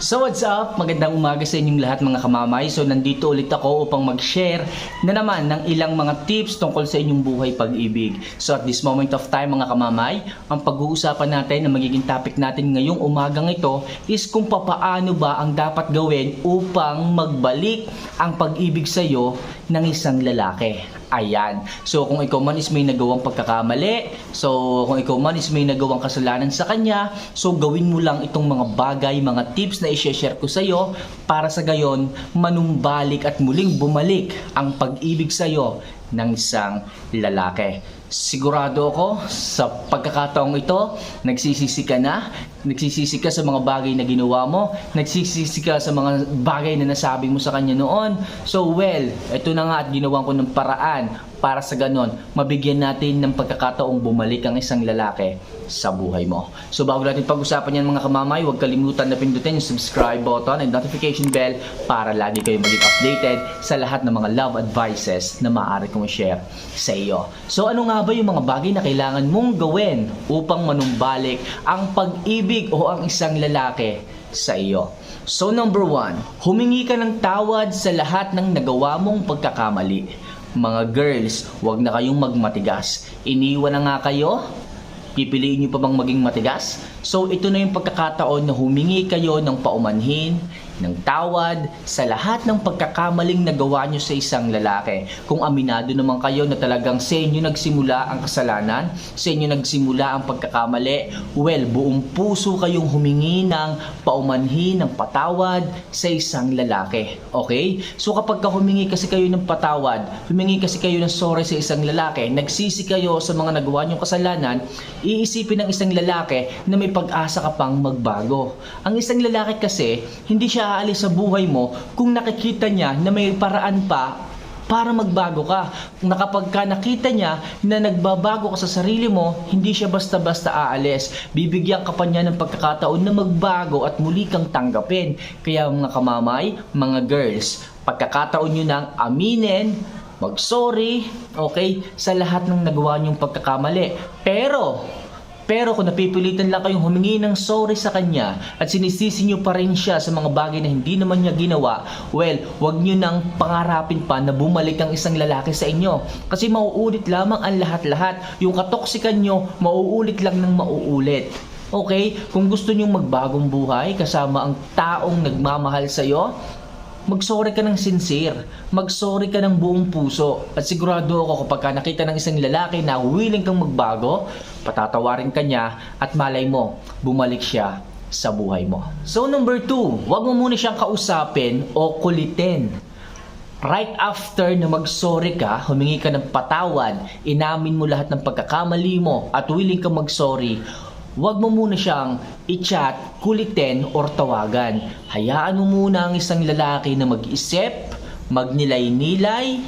So what's up? Magandang umaga sa inyong lahat mga kamamay. So nandito ulit ako upang mag-share na naman ng ilang mga tips tungkol sa inyong buhay pag-ibig. So at this moment of time mga kamamay, ang pag-uusapan natin na magiging topic natin ngayong umagang ito is kung papaano ba ang dapat gawin upang magbalik ang pag-ibig sa iyo ng isang lalaki. Ayan. So kung ikaw man is may nagawang pagkakamali, so kung ikaw man is may nagawang kasalanan sa kanya, so gawin mo lang itong mga bagay, mga tips na i-share ko sa iyo para sa gayon manumbalik at muling bumalik ang pag-ibig sa iyo ng isang lalaki. Sigurado ako sa pagkakataong ito, nagsisisi ka na, nagsisisi ka sa mga bagay na ginawa mo, nagsisisi ka sa mga bagay na nasabi mo sa kanya noon. So well, ito na nga at ginawa ko ng paraan para sa ganon, mabigyan natin ng pagkakataong bumalik ang isang lalaki sa buhay mo. So bago natin pag-usapan yan mga kamamay, huwag kalimutan na pindutin yung subscribe button and notification bell para lagi kayo maging updated sa lahat ng mga love advices na maaari kong share sa iyo. So ano nga ba yung mga bagay na kailangan mong gawin upang manumbalik ang pag-ibig o ang isang lalaki sa iyo? So number one, humingi ka ng tawad sa lahat ng nagawa mong pagkakamali. Mga girls, wag na kayong magmatigas. Iniwan na nga kayo, pipiliin nyo pa bang maging matigas? So ito na yung pagkakataon na humingi kayo ng paumanhin, ng tawad sa lahat ng pagkakamaling nagawa nyo sa isang lalaki. Kung aminado naman kayo na talagang sa inyo nagsimula ang kasalanan, sa inyo nagsimula ang pagkakamali, well, buong puso kayong humingi ng paumanhin, ng patawad sa isang lalaki. Okay? So kapag ka humingi kasi kayo ng patawad, humingi kasi kayo ng sorry sa isang lalaki, nagsisi kayo sa mga nagawa nyong kasalanan, iisipin ng isang lalaki na may pag-asa ka pang magbago. Ang isang lalaki kasi, hindi siya aalis sa buhay mo kung nakikita niya na may paraan pa para magbago ka. Nakapag ka nakita niya na nagbabago ka sa sarili mo, hindi siya basta-basta aalis. Bibigyan ka pa niya ng pagkakataon na magbago at muli kang tanggapin. Kaya mga kamamay, mga girls, pagkakataon nyo nang aminin, mag-sorry, okay, sa lahat ng nagawa niyong pagkakamali. Pero, pero kung napipilitan lang kayong humingi ng sorry sa kanya at sinisisi nyo pa rin siya sa mga bagay na hindi naman niya ginawa, well, wag nyo nang pangarapin pa na bumalik ang isang lalaki sa inyo. Kasi mauulit lamang ang lahat-lahat. Yung katoksikan nyo, mauulit lang ng mauulit. Okay? Kung gusto nyo magbagong buhay kasama ang taong nagmamahal sa'yo, mag-sorry ka ng sincere, mag-sorry ka ng buong puso. At sigurado ako kapag ka nakita ng isang lalaki na willing kang magbago, patatawarin ka niya at malay mo, bumalik siya sa buhay mo. So number two, wag mo muna siyang kausapin o kulitin. Right after na mag-sorry ka, humingi ka ng patawad, inamin mo lahat ng pagkakamali mo at willing ka mag-sorry, huwag mo muna siyang i-chat, kulitin, or tawagan. Hayaan mo muna ang isang lalaki na mag-isip, magnilay-nilay,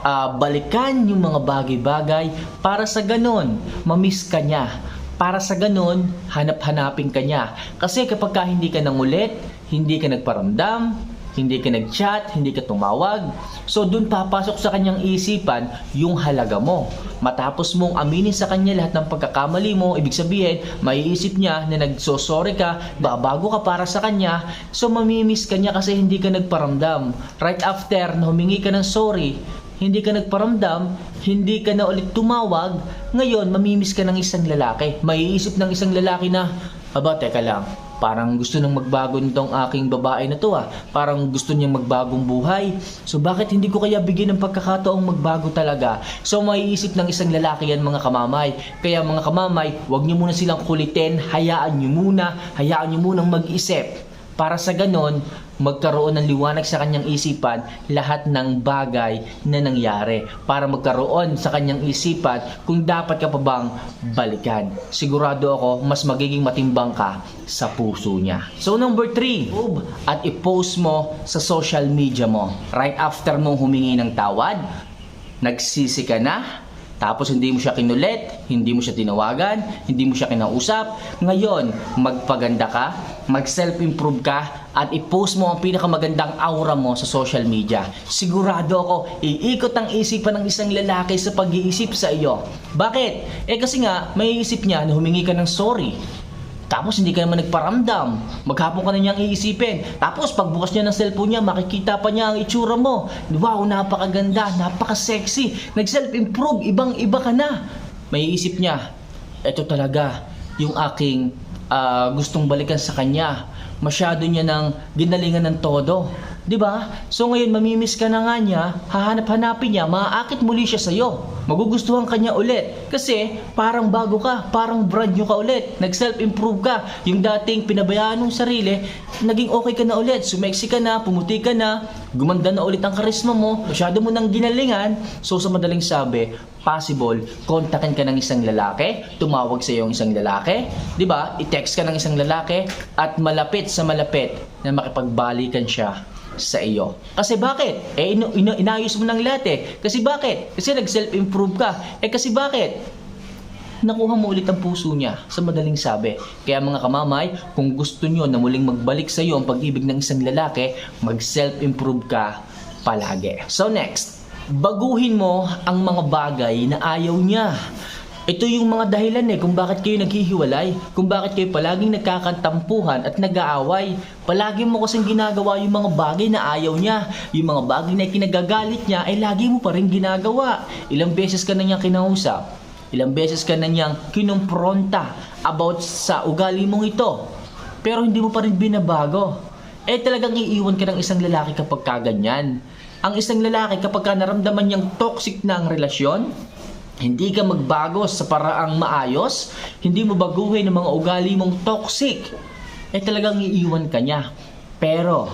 ah, balikan yung mga bagay-bagay para sa ganon, mamiss ka niya. Para sa ganon, hanap-hanapin ka niya. Kasi kapag ka hindi ka nangulit, hindi ka nagparamdam, hindi ka nag-chat, hindi ka tumawag. So dun papasok sa kanyang isipan yung halaga mo. Matapos mong aminin sa kanya lahat ng pagkakamali mo, ibig sabihin, maiisip niya na nagsosorry ka, babago ka para sa kanya, so mamimiss ka niya kasi hindi ka nagparamdam. Right after na humingi ka ng sorry, hindi ka nagparamdam, hindi ka na ulit tumawag, ngayon mamimiss ka ng isang lalaki. Maiisip ng isang lalaki na, aba, teka lang, parang gusto nang magbago nitong aking babae na to ah. Parang gusto niyang magbagong buhay. So bakit hindi ko kaya bigyan ng pagkakataong magbago talaga? So maiisip ng isang lalaki yan mga kamamay. Kaya mga kamamay, huwag niyo muna silang kulitin, hayaan niyo muna, hayaan niyo munang mag-isip. Para sa ganon, magkaroon ng liwanag sa kanyang isipan lahat ng bagay na nangyari. Para magkaroon sa kanyang isipan kung dapat ka pa bang balikan. Sigurado ako, mas magiging matimbang ka sa puso niya. So number 3, at i-post mo sa social media mo. Right after mong humingi ng tawad, nagsisi ka na, tapos hindi mo siya kinulit, hindi mo siya tinawagan, hindi mo siya kinausap. Ngayon, magpaganda ka, mag-self-improve ka, at i-post mo ang pinakamagandang aura mo sa social media. Sigurado ako, iikot ang isipan ng isang lalaki sa pag-iisip sa iyo. Bakit? Eh kasi nga, may isip niya na humingi ka ng sorry. Tapos hindi ka naman nagparamdam. Maghapon ka na niyang iisipin. Tapos pagbukas niya ng cellphone niya, makikita pa niya ang itsura mo. Wow, napakaganda, napaka-sexy. Nag-self-improve, ibang-iba ka na. May isip niya, ito talaga yung aking ah, gustong balikan sa kanya. Masyado niya nang ginalingan ng todo. 'Di ba? So ngayon mamimiss ka na nga niya, hahanap-hanapin niya, maaakit muli siya sa'yo. Magugustuhan ka niya ulit. Kasi parang bago ka, parang brand new ka ulit. Nag-self-improve ka. Yung dating pinabayaan ng sarili, naging okay ka na ulit. Sumeksi ka na, pumuti ka na, gumanda na ulit ang karisma mo, masyado mo nang ginalingan. So sa madaling sabi, possible, kontakin ka ng isang lalaki, tumawag sa iyo ang isang lalaki, 'di ba? I-text ka ng isang lalaki at malapit sa malapit na makipagbalikan siya sa iyo. Kasi bakit? Eh ino, ino, inayos mo ng lahat eh. Kasi bakit? Kasi nag-self-improve ka. Eh kasi bakit? nakuha mo ulit ang puso niya sa madaling sabi. Kaya mga kamamay, kung gusto nyo na muling magbalik sa iyo ang pag-ibig ng isang lalaki, mag-self-improve ka palagi. So next, baguhin mo ang mga bagay na ayaw niya. Ito yung mga dahilan eh kung bakit kayo naghihiwalay, kung bakit kayo palaging nagkakantampuhan at nag-aaway. Palagi mo kasing ginagawa yung mga bagay na ayaw niya. Yung mga bagay na kinagagalit niya ay lagi mo pa rin ginagawa. Ilang beses ka na niya kinausap, ilang beses ka na niyang kinumpronta about sa ugali mong ito. Pero hindi mo pa rin binabago. Eh talagang iiwan ka ng isang lalaki kapag kaganyan. Ang isang lalaki kapag ka naramdaman niyang toxic na ang relasyon, hindi ka magbago sa paraang maayos, hindi mo baguhin ang mga ugali mong toxic, eh talagang iiwan ka niya. Pero,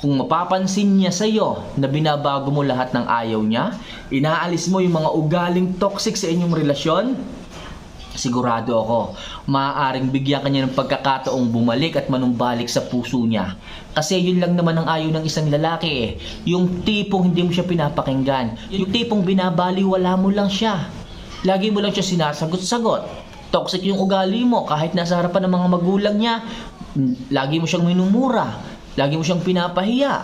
kung mapapansin niya sa iyo na binabago mo lahat ng ayaw niya, inaalis mo yung mga ugaling toxic sa inyong relasyon, sigurado ako, maaaring bigyan kanya ng pagkakataong bumalik at manumbalik sa puso niya. Kasi yun lang naman ang ayaw ng isang lalaki eh. Yung tipong hindi mo siya pinapakinggan. Yung tipong binabaliwala mo lang siya. Lagi mo lang siya sinasagot-sagot. Toxic yung ugali mo kahit nasa harapan ng mga magulang niya. Lagi mo siyang minumura. Lagi mo siyang pinapahiya.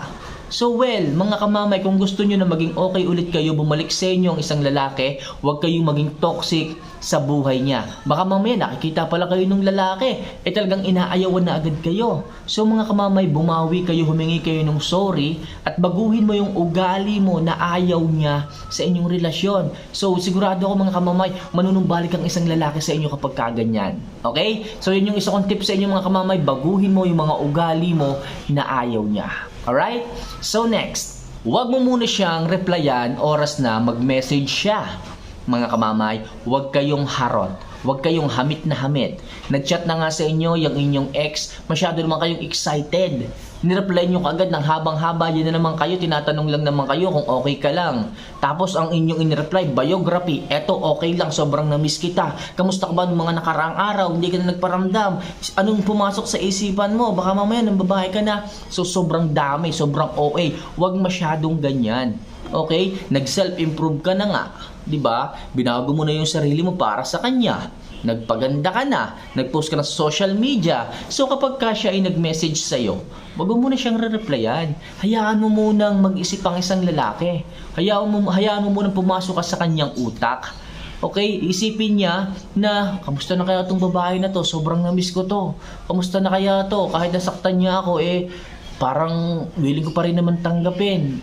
So well, mga kamamay, kung gusto nyo na maging okay ulit kayo, bumalik sa inyo ang isang lalaki, huwag kayong maging toxic sa buhay niya. Baka mamaya nakikita pala kayo ng lalaki, eh talagang inaayawan na agad kayo. So mga kamamay, bumawi kayo, humingi kayo ng sorry, at baguhin mo yung ugali mo na ayaw niya sa inyong relasyon. So sigurado ako mga kamamay, manunumbalik ang isang lalaki sa inyo kapag kaganyan. Okay? So yun yung isa kong tip sa inyo mga kamamay, baguhin mo yung mga ugali mo na ayaw niya. Alright? So next, huwag mo muna siyang replyan oras na mag-message siya. Mga kamamay, huwag kayong harot. Huwag kayong hamit na hamit. Nag-chat na nga sa inyo yung inyong ex, masyado naman kayong excited. Nireply nyo kagad ng habang-haba, yun na naman kayo, tinatanong lang naman kayo kung okay ka lang. Tapos ang inyong inireply, biography, eto okay lang, sobrang na-miss kita. Kamusta ka ba ng mga nakaraang araw, hindi ka na nagparamdam? Anong pumasok sa isipan mo? Baka mamaya nang babae ka na. So sobrang dami, sobrang OA. Huwag masyadong ganyan. Okay? Nag-self-improve ka na nga. 'di ba? Binago mo na yung sarili mo para sa kanya. Nagpaganda ka na, nag-post ka na sa social media. So kapag ka siya ay nag-message sa'yo, wag mo muna siyang re-replyan. Hayaan mo munang mag-isip ang isang lalaki. Hayaan mo, hayaan mo munang pumasok ka sa kanyang utak. Okay, isipin niya na, kamusta na kaya tong babae na to? Sobrang na-miss ko to. Kamusta na kaya to? Kahit nasaktan niya ako, eh, parang willing ko pa rin naman tanggapin.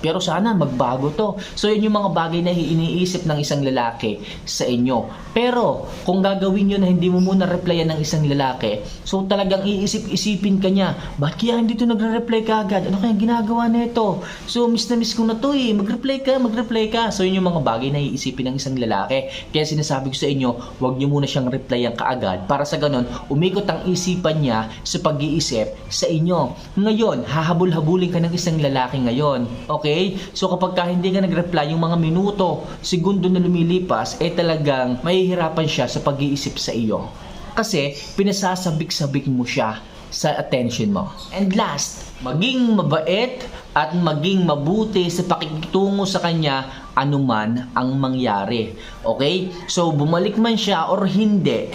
Pero sana magbago to. So yun yung mga bagay na iniisip ng isang lalaki sa inyo. Pero kung gagawin nyo na hindi mo muna replyan ng isang lalaki, so talagang iisip-isipin ka niya, bakit kaya hindi to nagre-reply ka agad? Ano kaya ginagawa nito? So miss na miss ko na to eh. Mag-reply ka, mag-reply ka. So yun yung mga bagay na iisipin ng isang lalaki. Kaya sinasabi ko sa inyo, huwag nyo muna siyang replyan kaagad para sa ganun, umikot ang isipan niya sa pag-iisip sa inyo. Ngayon, hahabol-habulin ka ng isang lalaki ngayon. Okay? So kapag ka hindi ka nag-reply yung mga minuto, segundo na lumilipas, eh talagang mahihirapan siya sa pag-iisip sa iyo. Kasi pinasasabik-sabik mo siya sa attention mo. And last, maging mabait at maging mabuti sa pakikitungo sa kanya anuman ang mangyari. Okay? So bumalik man siya or hindi,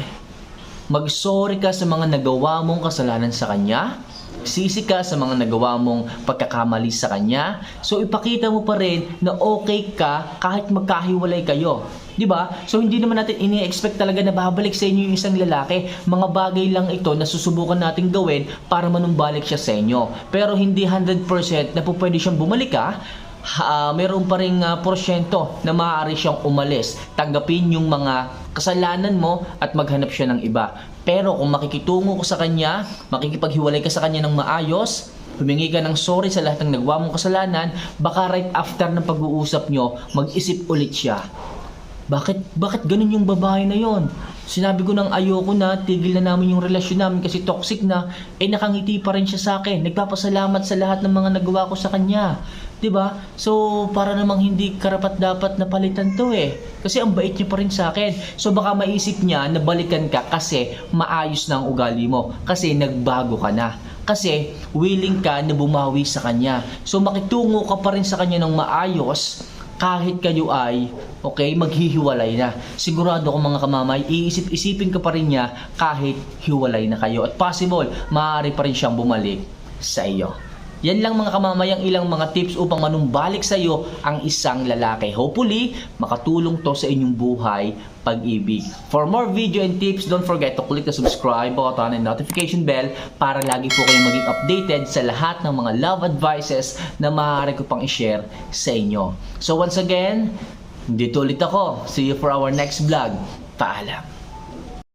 mag-sorry ka sa mga nagawa mong kasalanan sa kanya nagsisi ka sa mga nagawa mong pagkakamali sa kanya. So ipakita mo pa rin na okay ka kahit magkahiwalay kayo. 'Di ba? So hindi naman natin ini-expect talaga na babalik sa inyo yung isang lalaki. Mga bagay lang ito na susubukan nating gawin para manumbalik siya sa inyo. Pero hindi 100% na po pwede siyang bumalik ka ha, meron pa rin ah, porsyento na maaari siyang umalis. Tanggapin yung mga kasalanan mo at maghanap siya ng iba. Pero kung makikitungo ka sa kanya, makikipaghiwalay ka sa kanya ng maayos, humingi ka ng sorry sa lahat ng nagawa mong kasalanan, baka right after ng pag-uusap nyo, mag-isip ulit siya. Bakit, bakit ganun yung babae na yon? Sinabi ko nang ayoko na, tigil na namin yung relasyon namin kasi toxic na, eh nakangiti pa rin siya sa akin. Nagpapasalamat sa lahat ng mga nagawa ko sa kanya. 'Di ba? So, para namang hindi karapat dapat na palitan 'to eh. Kasi ang bait niya pa rin sa akin. So, baka maisip niya na balikan ka kasi maayos na ang ugali mo. Kasi nagbago ka na. Kasi willing ka na bumawi sa kanya. So, makitungo ka pa rin sa kanya ng maayos kahit kayo ay, okay, maghihiwalay na. Sigurado ko mga kamamay, iisip-isipin ka pa rin niya kahit hiwalay na kayo. At possible, maaari pa rin siyang bumalik sa iyo. Yan lang mga kamamay ang ilang mga tips upang manumbalik sa iyo ang isang lalaki. Hopefully, makatulong to sa inyong buhay pag-ibig. For more video and tips, don't forget to click the subscribe button and notification bell para lagi po kayong maging updated sa lahat ng mga love advices na maaari ko pang i-share sa inyo. So once again, dito ulit ako. See you for our next vlog. Paalam.